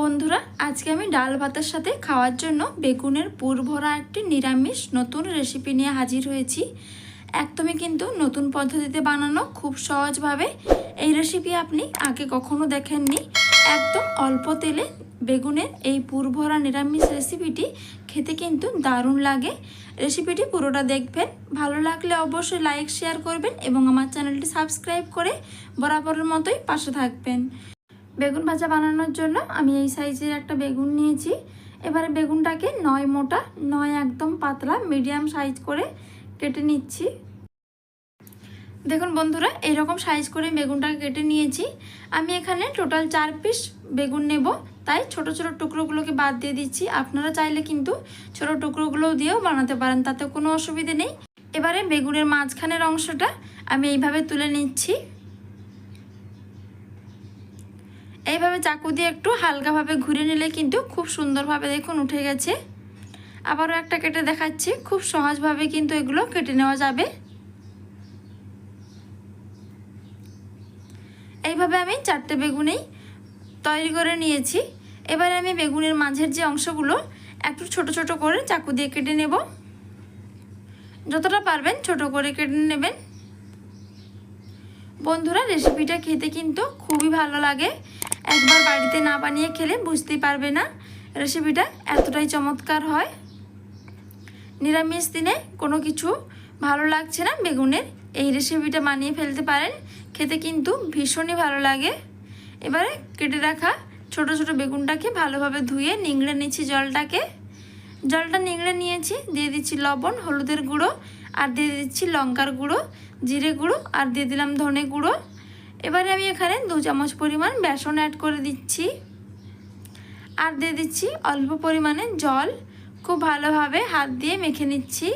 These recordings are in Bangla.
বন্ধুরা, আজকে আমি ডাল ভাতের সাথে খাওয়ার জন্য বেগুনের পুর ভরা একটি নিরামিষ নতুন রেসিপি নিয়ে হাজির হয়েছি। একদমই কিন্তু নতুন পদ্ধতিতে বানানো খুব সহজভাবে। এই রেসিপি আপনি আগে কখনো দেখেননি। একদম অল্প তেলে বেগুনের এই পুর ভরা নিরামিষ রেসিপিটি খেতে কিন্তু দারুণ লাগে। রেসিপিটি পুরোটা দেখবেন। ভালো লাগলে অবশ্যই লাইক শেয়ার করবেন এবং আমার চ্যানেলটি সাবস্ক্রাইব করে বরাবরের মতোই পাশে থাকবেন। বেগুন ভাজা বানানোর জন্য আমি এই সাইজের একটা বেগুন নিয়েছি। এবারে বেগুনটাকে নয় মোটা, নয় একদম পাতলা, মিডিয়াম সাইজ করে কেটে নিচ্ছি। দেখুন বন্ধুরা এইরকম সাইজ করে বেগুনটাকে কেটে নিয়েছি। আমি এখানে টোটাল চার পিস বেগুন নেব। তাই ছোট ছোট টুকরোগুলোকে বাদ দিয়ে দিচ্ছি। আপনারা চাইলে কিন্তু ছোট টুকরোগুলো দিয়েও বানাতে পারেন তাতে কোনো অসুবিধে নেই। এবারে বেগুনের মাঝখানের অংশটা আমি এইভাবে তুলে নিচ্ছি। এইভাবে চাকু দিয়ে একটু হালকাভাবে ঘুরে নিলে কিন্তু খুব সুন্দরভাবে দেখুন উঠে গেছে। আবারও একটা কেটে দেখাচ্ছি, খুব সহজভাবে কিন্তু এগুলো কেটে নেওয়া যাবে। এইভাবে আমি চারটে বেগুনেই তৈরি করে নিয়েছি। এবারে আমি বেগুনের মাঝের যে অংশগুলো, একটু ছোট ছোট করে চাকু দিয়ে কেটে নেব। যতটা পারবেন ছোট করে কেটে নেবেন। বন্ধুরা, রেসিপিটা খেতে কিন্তু খুবই ভালো লাগে। একবার বাড়িতে না বানিয়ে খেলে বুঝতেই পারবে না। রেসিপিটা এতটাই চমৎকার হয়। নিরামিষ দিনে কোনো কিছু ভালো লাগছে না বেগুনের। এই রেসিপিটা বানিয়ে ফেলতে পারেন। খেতে কিন্তু ভীষণই ভালো লাগে। এবারে কেটে রাখা ছোট ছোট বেগুনটাকে ভালোভাবে ধুয়ে নিংড়ে নিচ্ছি জলটাকে। জলটা নিংড়ে নিয়েছি, দিয়ে দিচ্ছি লবণ, হলুদের গুঁড়ো, আর দিয়ে দিচ্ছি লঙ্কার গুঁড়ো, জিরে গুঁড়ো, আর দিয়ে দিলাম ধনে গুঁড়ো। এবারে আমি এখানে দু চামচ পরিমাণ বেসন অ্যাড করে দিচ্ছি। আর দিয়ে দিচ্ছি অল্প পরিমাণে জল। খুব ভালোভাবে হাত দিয়ে মেখে নিচ্ছি।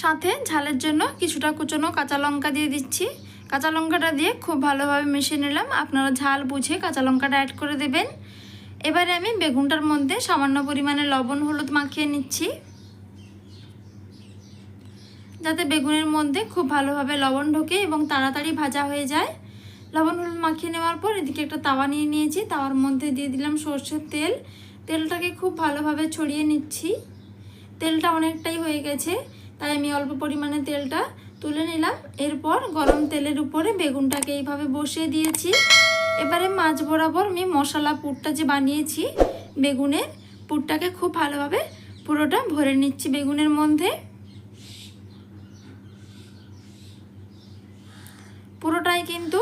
সাথে ঝালের জন্য কিছুটা কুচনো কাঁচা লঙ্কা দিয়ে দিচ্ছি। কাঁচা লঙ্কাটা দিয়ে খুব ভালোভাবে মিশিয়ে নিলাম। আপনারা ঝাল বুঝে কাঁচা লঙ্কাটা অ্যাড করে দেবেন। এবারে আমি বেগুনটার মধ্যে সামান্য পরিমাণে লবণ, হলুদ মাখিয়ে নিচ্ছি। যাতে বেগুনের মধ্যে খুব ভালোভাবে লবণ ঢোকে এবং তাড়াতাড়ি ভাজা হয়ে যায়। লবণ হলুদ মাখিয়ে নেওয়ার পর এদিকে একটা তাওয়া নিয়ে নিয়েছি। তাওয়ার মধ্যে দিয়ে দিলাম সর্ষের তেল। তেলটাকে খুব ভালোভাবে ছড়িয়ে নিচ্ছি। তেলটা অনেকটাই হয়ে গেছে, তাই আমি অল্প পরিমাণে তেলটা তুলে নিলাম। এরপর গরম তেলের উপরে বেগুনটাকে এইভাবে বসিয়ে দিয়েছি। এবারে মাছ বরাবর আমি মশলা পুরটা যে বানিয়েছি, বেগুনের পুরটাকে খুব ভালোভাবে পুরোটা ভরে নিচ্ছি বেগুনের মধ্যে। পুরোটাই কিন্তু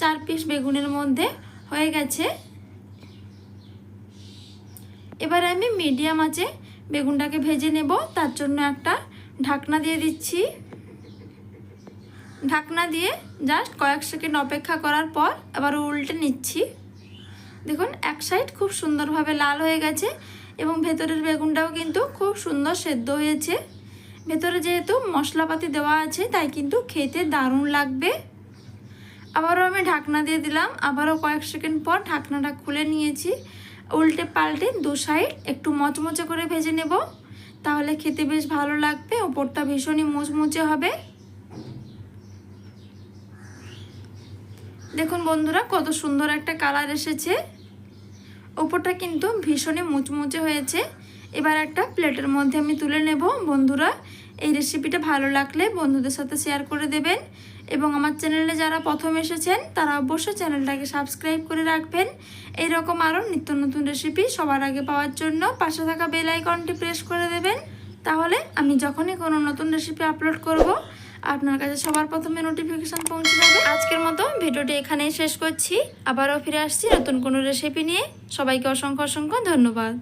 চার পিস বেগুনের মধ্যে হয়ে গেছে। এবার আমি মিডিয়াম আছে বেগুনটাকে ভেজে নেব। তার জন্য একটা ঢাকনা দিয়ে দিচ্ছি। ঢাকনা দিয়ে জাস্ট কয়েক সেকেন্ড অপেক্ষা করার পর আবার উল্টে নিচ্ছি। দেখুন, এক সাইড খুব সুন্দরভাবে লাল হয়ে গেছে এবং ভেতরের বেগুনটাও কিন্তু খুব সুন্দর সেদ্ধ হয়েছে। ভেতরে যেহেতু মশলাপাতি দেওয়া আছে, তাই কিন্তু খেতে দারুণ লাগবে। আবারও আমি ঢাকনা দিয়ে দিলাম। আবারও কয়েক সেকেন্ড পর ঢাকনাটা খুলে নিয়েছি। উল্টে পাল্টে দু সাইড একটু মচমচে করে ভেজে নেব। তাহলে খেতে বেশ ভালো লাগবে, ওপরটা ভীষণই মুচমুচে হবে। দেখুন বন্ধুরা, কত সুন্দর একটা কালার এসেছে। ওপরটা কিন্তু ভীষণই মুচমুচে হয়েছে। এবার একটা প্লেটের মধ্যে আমি তুলে নেব। বন্ধুরা এই রেসিপিটা ভালো লাগলে বন্ধুদের সাথে শেয়ার করে দেবেন এবং আমার চ্যানেলে যারা প্রথম এসেছেন, তারা অবশ্যই চ্যানেলটাকে সাবস্ক্রাইব করে রাখবেন। এইরকম আরও নিত্য নতুন রেসিপি সবার আগে পাওয়ার জন্য পাশে থাকা বেল আইকনটি প্রেস করে দেবেন। তাহলে আমি যখনই কোনো নতুন রেসিপি আপলোড করব, আপনার কাছে সবার প্রথমে নোটিফিকেশান পৌঁছে যাবে। আজকের মতো ভিডিওটি এখানেই শেষ করছি। আবারও ফিরে আসছি নতুন কোনো রেসিপি নিয়ে। সবাইকে অসংখ্য অসংখ্য ধন্যবাদ।